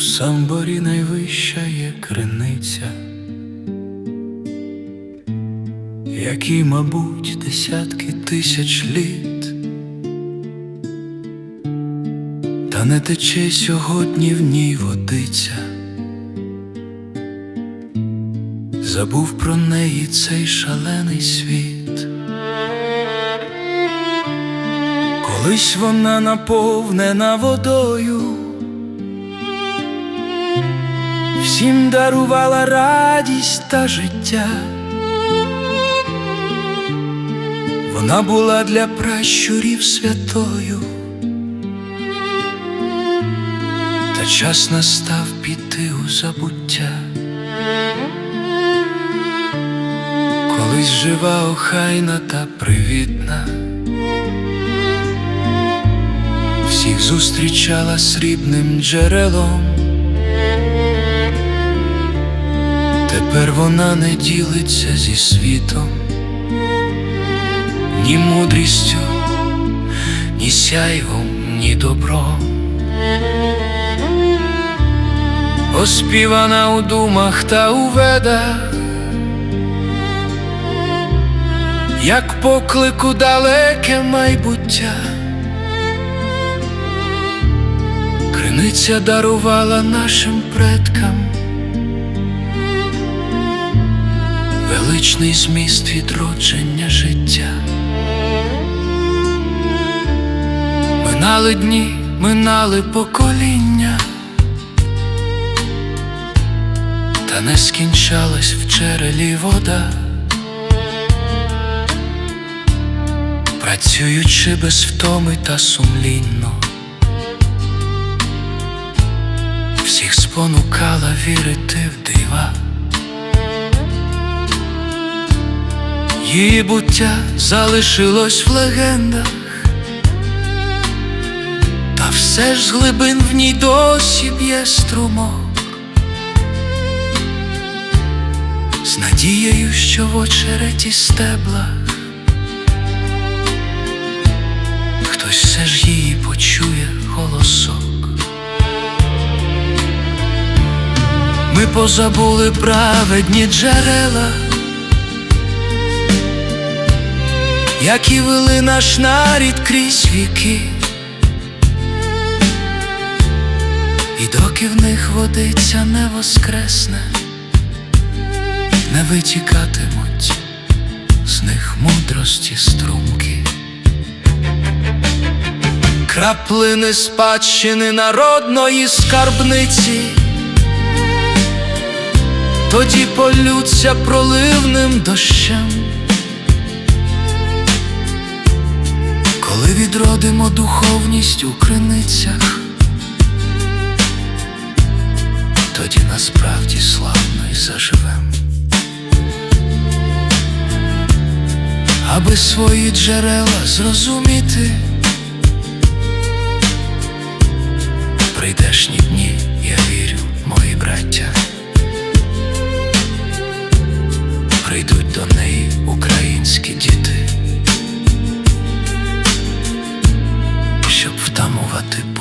самборі найвища є криниця, якій, мабуть, десятки тисяч літ, та не тече сьогодні в ній водиця. Забув про неї цей шалений світ. Колись вона наповнена водою, всім дарувала радість та життя. Вона була для пращурів святою, та час настав піти у забуття. Колись жива, охайна та привітна, всіх зустрічала срібним джерелом. Тепер вона не ділиться зі світом, ні мудрістю, ні сяйвом, ні добром. Оспівана у думах та у ведах, як поклику далеке майбуття. Криниця дарувала нашим предкам величний зміст відродження життя. Минали дні, минали покоління, та не скінчалась в джерелі вода. Працюючи без втоми та сумлінно, всіх спонукала вірити Її буття залишилось в легендах, та все ж з глибин в ній досі б'є струмок, з надією, що в очереті стеблах хтось все ж її почує голосок. Ми позабули праведні джерела. Які вели наш нарід крізь віки, і доки в них водиця не воскресне, не витікатимуть з них мудрості струмки, краплини спадщини народної скарбниці. Тоді полються проливним дощем. Відродимо духовність у криницях, тоді насправді славно й заживем, аби свої джерела зрозуміти, в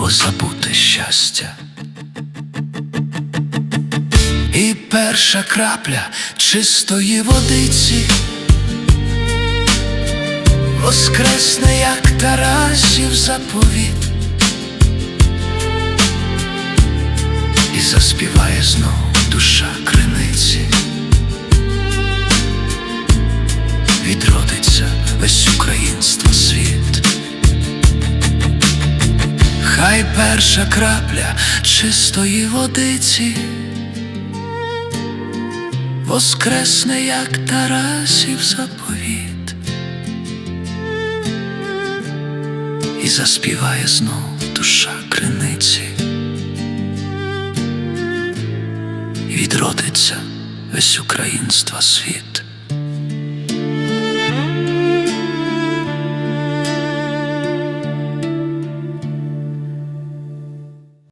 позабуте щастя. І перша крапля чистої водиці. Воскресне, як Тарасів заповіт, і заспіває знов душа криниці, перша крапля чистої водиці. Воскресне, як Тарасів заповіт, і заспіває знов душа криниці, і відродиться весь українства світ.